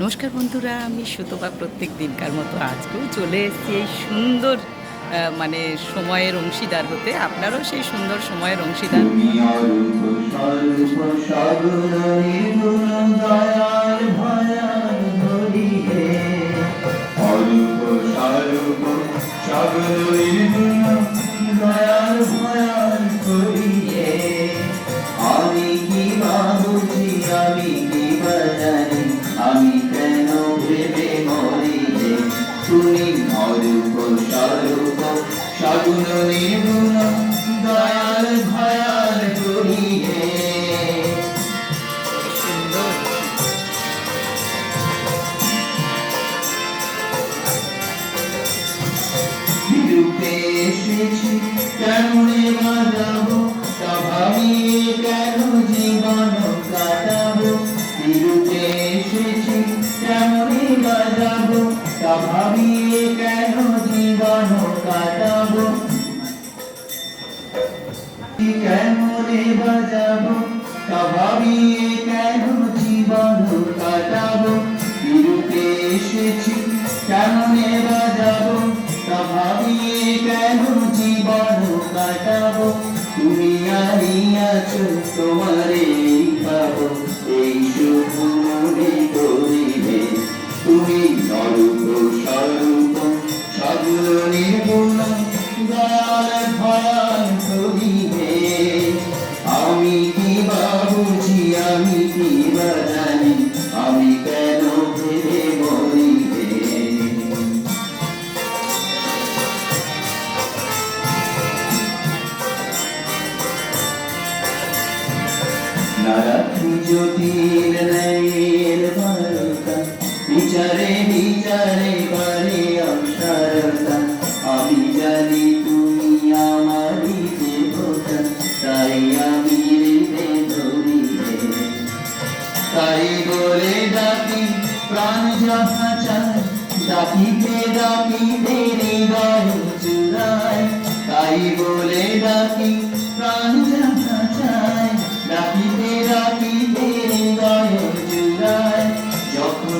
নমস্কার বন্ধুরা, আমি সুতপা প্রত্যেক দিনকার মতো আজকেও চলে এসেছি এই সুন্দর মানে সময়ের অংশীদার হতে। আপনারাও সেই সুন্দর সময়ের অংশীদার। আমি তুমি অরূপ স্বরূপ সগুণ নির্গুণ দয়াল família. তাই বলে ডাকি প্রাণ যাহা চায় ডাকিতে ডাকিতে হৃদয় তাই বলে ডাকি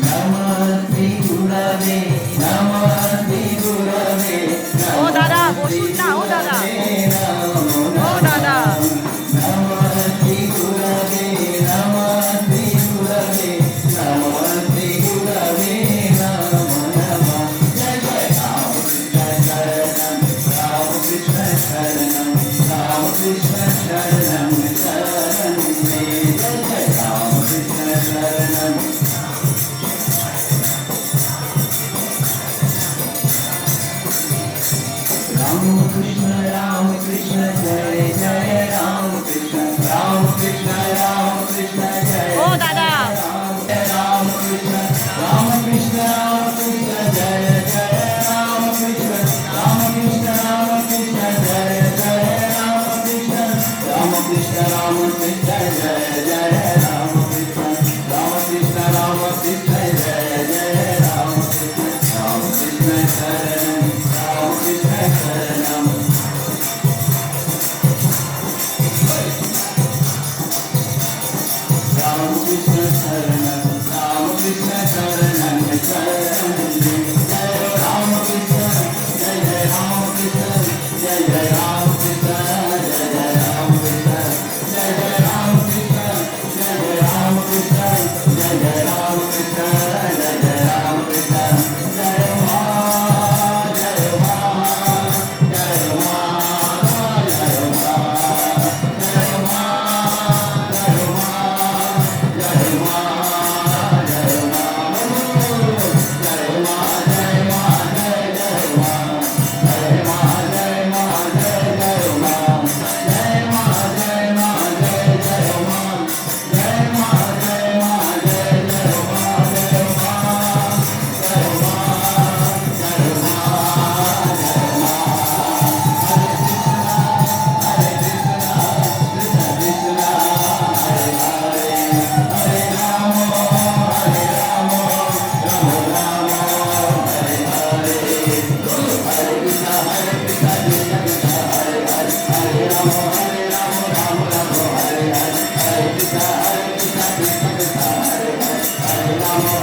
Namaste Gurave Ram Krishna Ram Krishna Jai Jai I'm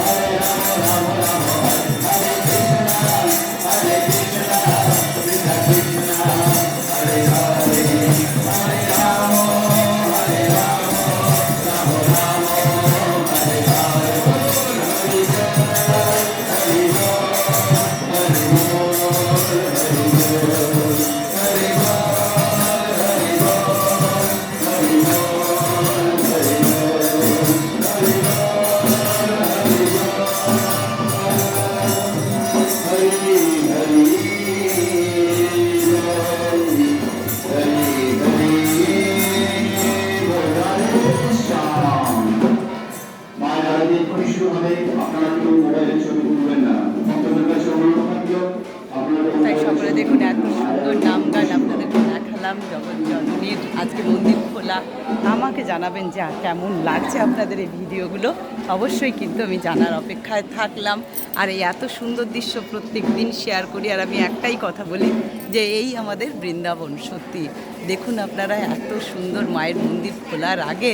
Ram Ram Ram জানাবেন যে কেমন লাগছে আপনাদের এই ভিডিওগুলো, অবশ্যই কিন্তু আমি জানার অপেক্ষায় থাকলাম। আর এই এত সুন্দর দৃশ্য প্রত্যেক দিন শেয়ার করি, আর আমি একটাই কথা বলি যে এই আমাদের বৃন্দাবন, সত্যি। দেখুন আপনারা, এত সুন্দর মায়ের মন্দির খোলার আগে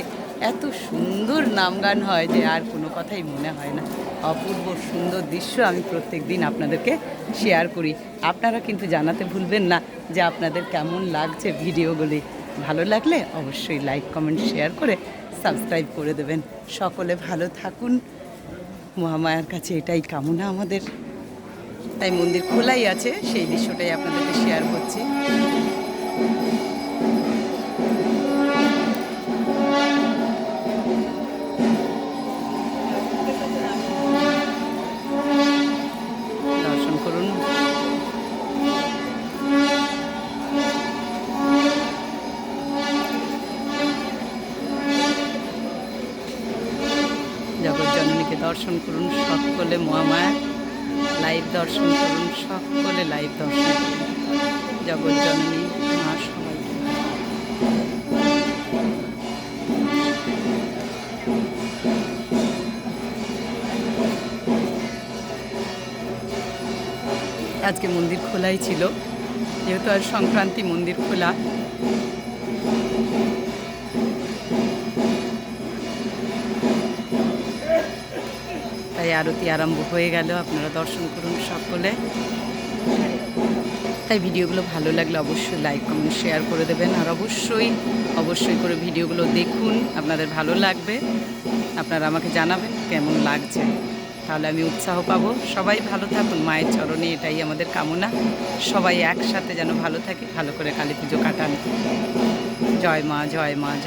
এত সুন্দর নাম গান হয় যে আর কোনো কথাই মনে হয় না। অপূর্ব সুন্দর দৃশ্য আমি প্রত্যেক দিন আপনাদেরকে শেয়ার করি। আপনারা কিন্তু জানাতে ভুলবেন না যে আপনাদের কেমন লাগছে ভিডিওগুলি। ভালো লাগলে অবশ্যই লাইক, কমেন্ট, শেয়ার করে সাবস্ক্রাইব করে দেবেন। সকলে ভালো থাকুন। মহামায়ার কাছে এটাই কামনা আমাদের। তাই মন্দির খোলাই আছে, সেই দৃশ্যটাই আপনাদেরকে শেয়ার করছি। জগৎ দর্শন করুন সকলে মহামায়া। লাইভ দর্শন করুন সকলে লাইভ দর্শন করুন। জগৎ জননী মা সবাইকে আজকে মন্দির খোলাই ছিল, যেহেতু আর সংক্রান্তি মন্দির খোলা। তাই আরতি আরম্ভ হয়ে গেল। আপনারা দর্শন করুন সকলে। তাই ভিডিওগুলো ভালো লাগলে অবশ্যই লাইক, কমেন্ট, শেয়ার করে দেবেন। আর অবশ্যই অবশ্যই করে ভিডিওগুলো দেখুন। আপনাদের ভালো লাগবে। আপনারা আমাকে জানাবেন কেমন লাগছে। তাহলে আমি উৎসাহ পাবো। সবাই ভালো থাকুন। মায়ের চরণে এটাই আমাদের কামনা। সবাই একসাথে যেন ভালো থাকে, ভালো করে কালী পুজো কাটান। জয় মা জয় মা